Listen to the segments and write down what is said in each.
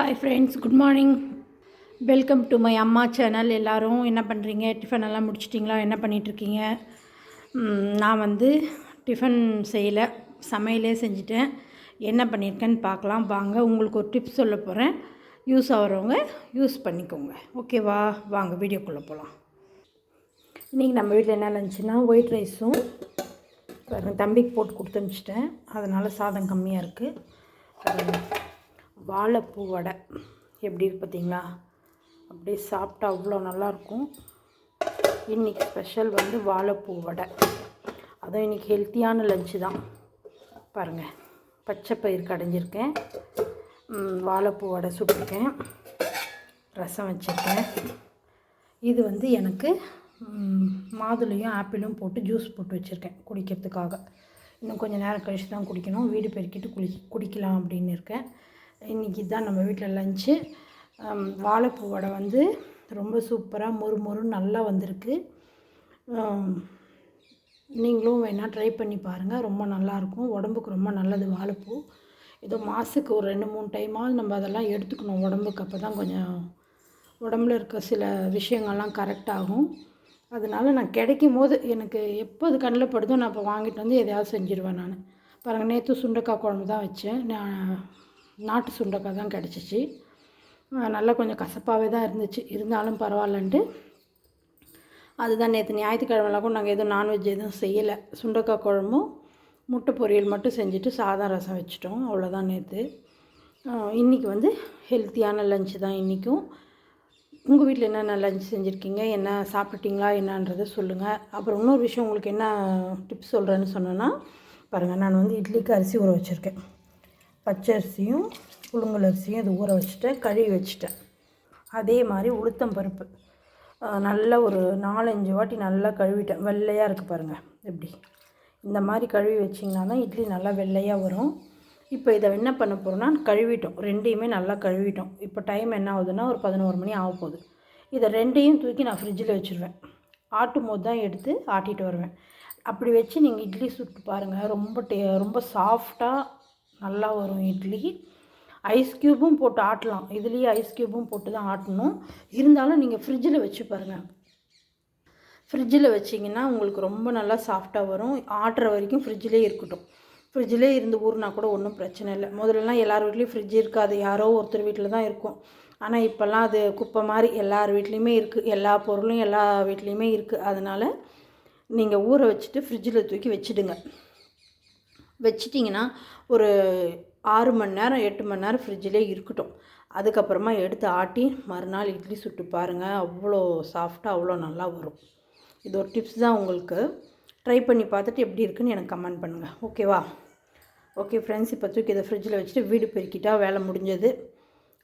Hi friends good morning welcome to my Amma channel எல்லோரும் என்ன பண்ணுறீங்க டிஃபன் எல்லாம் முடிச்சிட்டிங்களா? என்ன பண்ணிகிட்ருக்கீங்க நான் வந்து டிஃபன் செய்யலை. சமையலே செஞ்சுட்டேன். என்ன பண்ணியிருக்கேன்னு பார்க்கலாம். வாங்க உங்களுக்கு ஒரு டிப்ஸ் சொல்ல போகிறேன் யூஸ் ஆகிறவங்க யூஸ் பண்ணிக்கோங்க. ஓகேவா வாங்க வீடியோக்குள்ளே போகலாம் இன்றைக்கி நம்ம வீட்டில் என்ன லஞ்சுன்னா ஒயிட் ரைஸும் தம்பிக்கு போட்டு கொடுத்து அனுப்பிச்சிட்டேன். அதனால் சாதம் கம்மியாக இருக்குது வாழைப்பூ வடை. எப்படி பார்த்தீங்களா? அப்படியே சாப்பிட்டா அவ்வளோ நல்லாயிருக்கும். இன்றைக்கி ஸ்பெஷல் வந்து வாழைப்பூ வடை. அதுவும் இன்றைக்கி ஹெல்த்தியான லஞ்சு தான். பாருங்கள் பச்சை பயிர் கடைஞ்சிருக்கேன். வாழைப்பூ வடை சுட்டிருக்கேன் ரசம் வச்சுருக்கேன். இது வந்து எனக்கு மாதுளையும் ஆப்பிளும் போட்டு ஜூஸ் போட்டு வச்சுருக்கேன் குடிக்கிறதுக்காக. இன்னும் கொஞ்சம் நேரம் கழித்து தான் குடிக்கணும். வீடு பெருக்கிட்டு குளி குடிக்கலாம் அப்படின்னு இருக்கேன். இன்றைக்கி தான் நம்ம வீட்டில் லஞ்சு வாழைப்பூ வடை வந்து ரொம்ப சூப்பராக மொறு மொறுன்னு நல்லா வந்திருக்கு. நீங்களும் வேணால் ட்ரை பண்ணி பாருங்கள் ரொம்ப நல்லாயிருக்கும் உடம்புக்கு ரொம்ப நல்லது வாழைப்பூ. ஏதோ மாதத்துக்கு ஒரு ரெண்டு மூணு டைமாவது நம்ம அதெல்லாம் எடுத்துக்கணும் உடம்புக்கு. அப்போ தான் கொஞ்சம் உடம்புல இருக்க சில விஷயங்கள்லாம் கரெக்டாகும் அதனால் நான் கிடைக்கும் போது எனக்கு எப்போ அது கண்ணில் படுதோ நான் இப்போ வாங்கிட்டு வந்து எதையாவது செஞ்சுருவேன் நான். பாருங்கள் நேற்று சுண்டக்காய் குழம்பு தான் வச்சேன். நான் நாட்டு சுண்டக்காய் தான் கிடச்சிச்சு. நல்லா கொஞ்சம் கசப்பாகவே தான் இருந்துச்சு. இருந்தாலும் பரவாயில்லன்ட்டு. அதுதான் நேற்று ஞாயிற்றுக்கிழமெல்லாம் கூட நாங்கள் எதுவும் நான்வெஜ் எதுவும் செய்யலை. சுண்டக்காய் குழம்பும் முட்டை பொரியல் மட்டும் செஞ்சுட்டு சாதம் ரசம் வச்சுட்டோம். அவ்வளோதான் நேற்று இன்றைக்கி வந்து ஹெல்த்தியான லஞ்சு தான் இன்றைக்கும் உங்கள் வீட்டில் என்னென்ன லஞ்ச் செஞ்சுருக்கீங்க? என்ன சாப்பிட்டீங்களா என்னன்றதை சொல்லுங்கள் அப்புறம் இன்னொரு விஷயம் உங்களுக்கு என்ன டிப்ஸ் சொல்கிறேன்னு சொன்னேன்னா பாருங்கள் நான் வந்து இட்லிக்கு அரிசி ஊற வச்சுருக்கேன். பச்சரிசியும் புழுங்கல் அரிசியும் ஊற வச்சுட்டேன். கழுவி வச்சுட்டேன். அதே மாதிரி உளுத்தம் பருப்பு. நல்ல ஒரு நாலஞ்சு வாட்டி நல்லா கழுவிட்டேன். வெள்ளையாக இருக்குது பாருங்கள் எப்படி? இந்த மாதிரி கழுவி வச்சிங்கன்னா தான் இட்லி நல்லா வெள்ளையாக வரும். இப்போ இதை என்ன பண்ண போகிறோம்னா கழுவிட்டோம். ரெண்டையுமே நல்லா கழுவிட்டோம். இப்போ டைம் என்ன ஆகுதுன்னா ஒரு பதினோரு மணி ஆக போகுது. இதை ரெண்டையும் தூக்கி நான் ஃப்ரிட்ஜில் வச்சுருவேன். ஆட்டும் போது தான் எடுத்து ஆட்டிகிட்டு வருவேன். அப்படி வச்சு நீங்கள் இட்லி சுட்டு பாருங்கள் ரொம்ப டே ரொம்ப சாஃப்டாக நல்லா வரும் இட்லி. ஐஸ் க்யூப்பும் போட்டு ஆட்டலாம். இதுலேயே ஐஸ் க்யூப்பும் போட்டு தான் ஆட்டணும். இருந்தாலும் நீங்கள் ஃப்ரிட்ஜில் வச்சு பாருங்கள் ஃப்ரிட்ஜில் வச்சிங்கன்னா உங்களுக்கு ரொம்ப நல்லா சாஃப்டாக வரும். ஆட்டுற வரைக்கும் ஃப்ரிட்ஜிலே இருக்கட்டும். ஃப்ரிட்ஜிலே இருந்து ஊறுனா கூட ஒன்றும் பிரச்சனை இல்லை. முதல்லலாம் எல்லார் வீட்லேயும் ஃப்ரிட்ஜ் இருக்காது. யாரோ ஒருத்தர் வீட்டில் தான் இருக்கும். ஆனால் இப்போல்லாம் அது குப்பை மாதிரி எல்லார் வீட்லேயுமே இருக்குது எல்லா பொருளும் எல்லா வீட்லேயுமே இருக்குது அதனால் நீங்கள் ஊற வச்சுட்டு ஃப்ரிட்ஜில் தூக்கி வச்சுடுங்க. வச்சிட்டிங்கன்னா ஒரு ஆறு மணி நேரம் எட்டு மணி நேரம் ஃப்ரிட்ஜிலே இருக்கட்டும். அதுக்கப்புறமா எடுத்து ஆட்டி மறுநாள் இட்லி சுட்டு பாருங்கள் அவ்வளோ சாஃப்டாக அவ்வளோ நல்லா வரும். இது ஒரு டிப்ஸ் தான் உங்களுக்கு. ட்ரை பண்ணி பார்த்துட்டு எப்படி இருக்குன்னு எனக்கு கமெண்ட் பண்ணுங்கள் ஓகேவா ஓகே ஃப்ரெண்ட்ஸ் இப்போ தூக்கி இதை ஃப்ரிட்ஜில் வச்சுட்டு வீடு பெருக்கிட்டா வேலை முடிஞ்சது.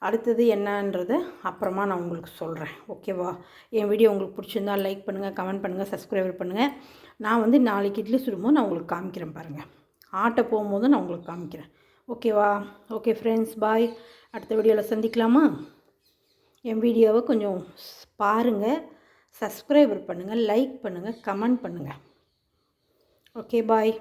அடுத்தது என்னன்றதை அப்புறமா நான் உங்களுக்கு சொல்கிறேன் ஓகேவா என் வீடியோ உங்களுக்கு பிடிச்சிருந்தால் லைக் பண்ணுங்கள் கமெண்ட் பண்ணுங்கள் சப்ஸ்கிரைபர் பண்ணுங்கள் நான் வந்து நாளைக்கு இட்லி சுடும்போது நான் உங்களுக்கு காமிக்கிறேன் பாருங்கள் ஆட்டை போகும்போது நான் உங்களுக்கு காமிக்கிறேன். ஓகேவா? ஓகே ஃப்ரெண்ட்ஸ் பாய் அடுத்த வீடியோவில் சந்திக்கலாமா? என் வீடியோவை கொஞ்சம் பாருங்கள் சப்ஸ்கிரைபர் பண்ணுங்கள் லைக் பண்ணுங்கள் கமெண்ட் பண்ணுங்கள் ஓகே பாய்